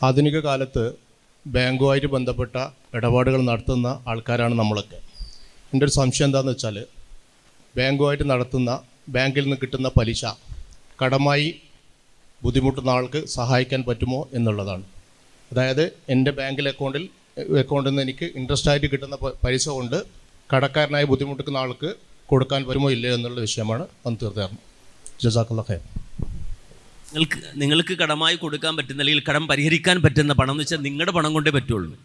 ആധുനിക കാലത്ത് ബാങ്കുമായിട്ട് ബന്ധപ്പെട്ട ഇടപാടുകൾ നടത്തുന്ന ആൾക്കാരാണ് നമ്മളൊക്കെ. എന്റെ ഒരു സംശയം എന്താണെന്ന് വെച്ചാൽ ബാങ്കുമായിട്ട് നടത്തുന്ന ബാങ്കിൽ നിന്ന് കിട്ടുന്ന പലിശ കടമായി ബുദ്ധിമുട്ടുന്ന ആൾക്ക് സഹായിക്കാൻ പറ്റുമോ എന്നുള്ളതാണ്. അതായത് എന്റെ ബാങ്കിൽ അക്കൗണ്ടിൽ അക്കൗണ്ടിൽ നിന്ന് എനിക്ക് ഇൻട്രസ്റ്റ് ആയിട്ട് കിട്ടുന്ന പൈസ കൊണ്ട് കടക്കാരനായി ബുദ്ധിമുട്ടുന്ന ആൾക്ക് കൊടുക്കാൻ വരുമോ ഇല്ലയോ എന്നുള്ള വിഷയമാണ് അന്ന് തീർത്തേർന്നത് ജസാക്കുള്ള ഖൈർ. നിങ്ങൾക്ക് നിങ്ങൾക്ക് കടമായി കൊടുക്കാൻ പറ്റുന്ന അല്ലെങ്കിൽ കടം പരിഹരിക്കാൻ പറ്റുന്ന പണം എന്ന് വെച്ചാൽ നിങ്ങളുടെ പണം കൊണ്ടേ പറ്റുള്ളൂ.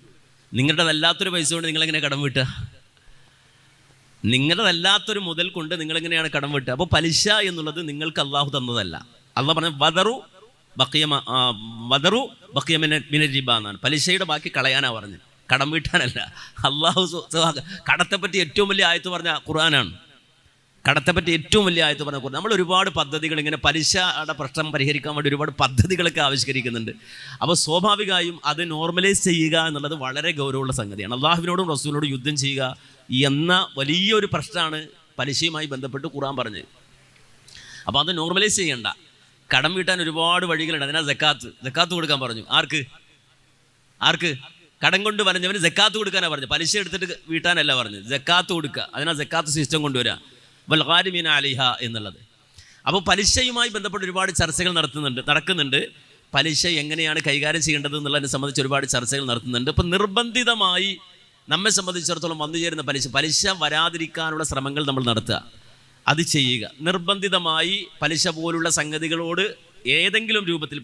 നിങ്ങളുടേതല്ലാത്തൊരു പൈസ കൊണ്ട് നിങ്ങളെങ്ങനെ കടം വീട്ടുക നിങ്ങളുടേതല്ലാത്തൊരു മുതൽ കൊണ്ട് നിങ്ങളെങ്ങനെയാണ് കടം വീട്ടുക അപ്പോൾ പലിശ എന്നുള്ളത് നിങ്ങൾക്ക് അള്ളാഹു തന്നതല്ല. അള്ളാഹ് പറഞ്ഞ വദറു ബക്കിയമ വദറു ബക്കിയമിന മിനജിബ എന്നാണ്. പലിശയുടെ ബാക്കി കളയാനാണ് പറഞ്ഞത്. കടം വീട്ടാനല്ല. അള്ളാഹു കടത്തെപ്പറ്റി ഏറ്റവും വലിയ ആയത്ത് പറഞ്ഞ ഖുർആനാണ്. കടത്തെപ്പറ്റി ഏറ്റവും വലിയ ആയത്ത് പറഞ്ഞ നമ്മൾ ഒരുപാട് പദ്ധതികൾ ഇങ്ങനെ പലിശയുടെ പ്രശ്നം പരിഹരിക്കാൻ വേണ്ടി ഒരുപാട് പദ്ധതികളൊക്കെ ആവിഷ്കരിക്കുന്നുണ്ട്. അപ്പോൾ സ്വാഭാവികമായും അത് നോർമലൈസ് ചെയ്യുക എന്നുള്ളത് വളരെ ഗൗരവമുള്ള സംഗതിയാണ്. അള്ളാഹുവിനോടും റസൂലിനോടും യുദ്ധം ചെയ്യുക എന്ന വലിയൊരു പ്രശ്നമാണ് പലിശയുമായി ബന്ധപ്പെട്ട് ഖുർആൻ പറഞ്ഞത്. അപ്പോൾ അത് നോർമലൈസ് ചെയ്യണ്ട. കടം വീട്ടാൻ ഒരുപാട് വഴികളുണ്ട്. അതിനാ ജക്കാത്ത് ജക്കാത്ത് കൊടുക്കാൻ പറഞ്ഞു. ആർക്ക്? ആർക്ക്? കടം കൊണ്ട് പറഞ്ഞവന് ജക്കാത്ത് കൊടുക്കാനാണ് പറഞ്ഞത്. പലിശ എടുത്തിട്ട് വീട്ടാനല്ല പറഞ്ഞത്. ജക്കാത്ത് കൊടുക്കുക. അതിനാ ജക്കാത്ത് സിസ്റ്റം കൊണ്ടുവരിക. വൽഗാരിമീന അലിഹ എന്നുള്ളത്. അപ്പോൾ പലിശയുമായി ബന്ധപ്പെട്ട് ഒരുപാട് ചർച്ചകൾ നടത്തുന്നുണ്ട് നടക്കുന്നുണ്ട്. പലിശ എങ്ങനെയാണ് കൈകാര്യം ചെയ്യേണ്ടത് എന്നുള്ളതിനെ സംബന്ധിച്ച് ഒരുപാട് ചർച്ചകൾ നടത്തുന്നുണ്ട്. ഇപ്പം നിർബന്ധിതമായി നമ്മെ സംബന്ധിച്ചിടത്തോളം വന്നു ചേരുന്ന പലിശ പലിശ വരാതിരിക്കാനുള്ള ശ്രമങ്ങൾ നമ്മൾ നടത്തുക. അത് ചെയ്യുക. നിർബന്ധിതമായി പലിശ പോലുള്ള സംഗതികളോട് ഏതെങ്കിലും രൂപത്തിൽ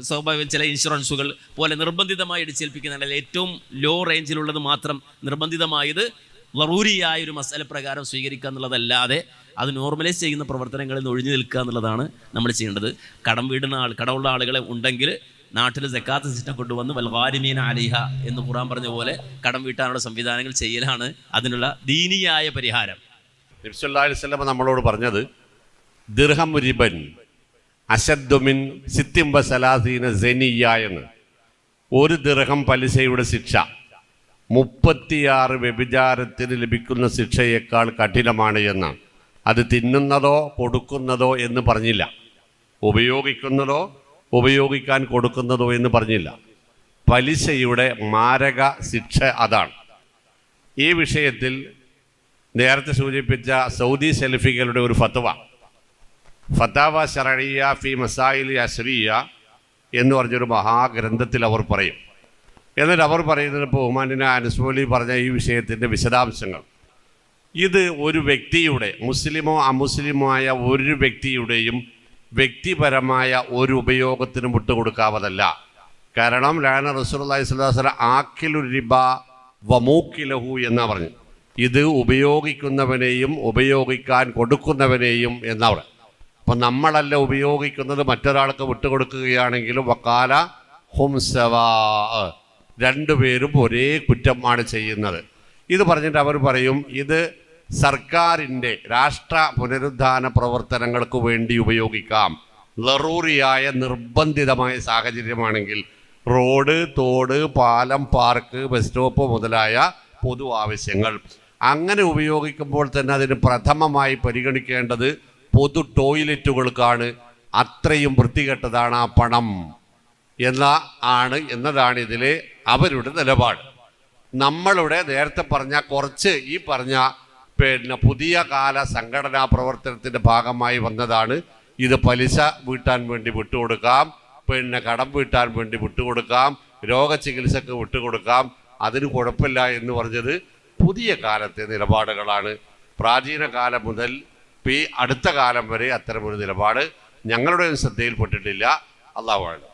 സ്വാഭാവികം ചില ഇൻഷുറൻസുകൾ പോലെ നിർബന്ധിതമായി അടിച്ചേൽപ്പിക്കുന്ന അല്ലെങ്കിൽ ഏറ്റവും ലോ റേഞ്ചിലുള്ളത് മാത്രം നിർബന്ധിതമായത് ലറൂരിയായ ഒരു മസാല പ്രകാരം സ്വീകരിക്കുക എന്നുള്ളതല്ലാതെ അത് നോർമലൈസ് ചെയ്യുന്ന പ്രവർത്തനങ്ങളിൽ നിന്ന് ഒഴിഞ്ഞു നിൽക്കുക എന്നുള്ളതാണ് നമ്മൾ ചെയ്യേണ്ടത്. കടം വീടുന്ന ആൾ കടമുള്ള ആളുകളെ ഉണ്ടെങ്കിൽ നാട്ടിൽ ജക്കാത്ത് സിസ്റ്റം കൊണ്ടുവന്ന് വൽവാരിമീൻ അലിഹ എന്ന് ഖുറാൻ പറഞ്ഞ പോലെ കടം വീട്ടാനുള്ള സംവിധാനങ്ങൾ ചെയ്യലാണ് അതിനുള്ള ദീനീയായ പരിഹാരം. നബ്സല്ലാ അലിസ്ലമ നമ്മളോട് പറഞ്ഞത് ദിർഹം റിബൻ അശദ്ദുമിൻ സിത്തിംബ സലാസീന സെനിയ എന്ന്. ഒരു ദിർഹം പലിശയുടെ ശിക്ഷ. മുപ്പത്തിയാറ് വ്യഭിചാരത്തിന് ലഭിക്കുന്ന ശിക്ഷയേക്കാൾ കഠിനമാണ് എന്ന് അത് തിന്നുന്നതോ കൊടുക്കുന്നതോ എന്ന് പറഞ്ഞില്ല. ഉപയോഗിക്കുന്നതോ ഉപയോഗിക്കാൻ കൊടുക്കുന്നതോ എന്ന് പറഞ്ഞില്ല. പലിശയുടെ മാരക ശിക്ഷ അതാണ്. ഈ വിഷയത്തിൽ നേരത്തെ സൂചിപ്പിച്ച സൗദി സെൽഫികളുടെ ഒരു ഫത്വ. ഫത്താവ ഷറിയ ഫി മസായിൽ അശ്രീയ എന്ന് പറഞ്ഞൊരു മഹാഗ്രന്ഥത്തിൽ അവർ പറയും. എന്നിട്ട് അവർ പറയുന്നത് ബഹുമാനിന അനുസ്മോലി പറഞ്ഞ ഈ വിഷയത്തിന്റെ വിശദാംശങ്ങൾ. ഇത് ഒരു വ്യക്തിയുടെ മുസ്ലിമോ അമുസ്ലിമോ ആയ ഒരു വ്യക്തിയുടെയും വ്യക്തിപരമായ ഒരു ഉപയോഗത്തിനും വിട്ടുകൊടുക്കാവതല്ല. കാരണം ലാന റസൂലി സ്വലാസ്ല ആക്കിലു റിബ വമൂക്കിലഹു എന്നാ പറഞ്ഞു ഇത് ഉപയോഗിക്കുന്നവനെയും ഉപയോഗിക്കാൻ കൊടുക്കുന്നവനെയും എന്നാ പറഞ്ഞു അപ്പം നമ്മളല്ല ഉപയോഗിക്കുന്നത് മറ്റൊരാൾക്ക് വിട്ടുകൊടുക്കുകയാണെങ്കിലും വക്കാല ഹുംസവാ രണ്ടുപേരും ഒരേ കുറ്റമാണ് ചെയ്യുന്നത്. ഇത് പറഞ്ഞിട്ട് അവർ പറയും ഇത് സർക്കാരിന്റെ രാഷ്ട്ര പുനരുദ്ധാന പ്രവർത്തനങ്ങൾക്ക് വേണ്ടി ഉപയോഗിക്കാം. ലറൂറിയായ നിർബന്ധിതമായ സാഹചര്യമാണെങ്കിൽ റോഡ് തോട് പാലം പാർക്ക് ബസ് സ്റ്റോപ്പ് മുതലായ പൊതു ആവശ്യങ്ങൾ. അങ്ങനെ ഉപയോഗിക്കുമ്പോൾ തന്നെ അതിന് പ്രഥമമായി പരിഗണിക്കേണ്ടത് പൊതു ടോയ്ലറ്റുകൾക്കാണ്. അത്രയും വൃത്തികെട്ടതാണ് ആ പണം. എന്ന ആണ് എന്നതാണ് ഇതിലെ അവരുടെ നിലപാട്. നമ്മളുടെ നേരത്തെ പറഞ്ഞ കുറച്ച് ഈ പറഞ്ഞ പിന്നെ പുതിയ കാല സംഘടനാ പ്രവർത്തനത്തിന്റെ ഭാഗമായി വന്നതാണ്. ഇത് പലിശ വീട്ടാൻ വേണ്ടി വിട്ടുകൊടുക്കാം പിന്നെ കടം വീട്ടാൻ വേണ്ടി വിട്ടുകൊടുക്കാം രോഗചികിത്സക്ക് വിട്ടുകൊടുക്കാം. അതിന് കുഴപ്പമില്ല എന്ന് പറഞ്ഞത് പുതിയ കാലത്തെ നിലപാടുകളാണ്. പ്രാചീന കാലം മുതൽ ഈ അടുത്ത കാലം വരെ അത്തരമൊരു നിലപാട് ഞങ്ങളുടെ ശ്രദ്ധയിൽപ്പെട്ടിട്ടില്ല. അള്ളാഹു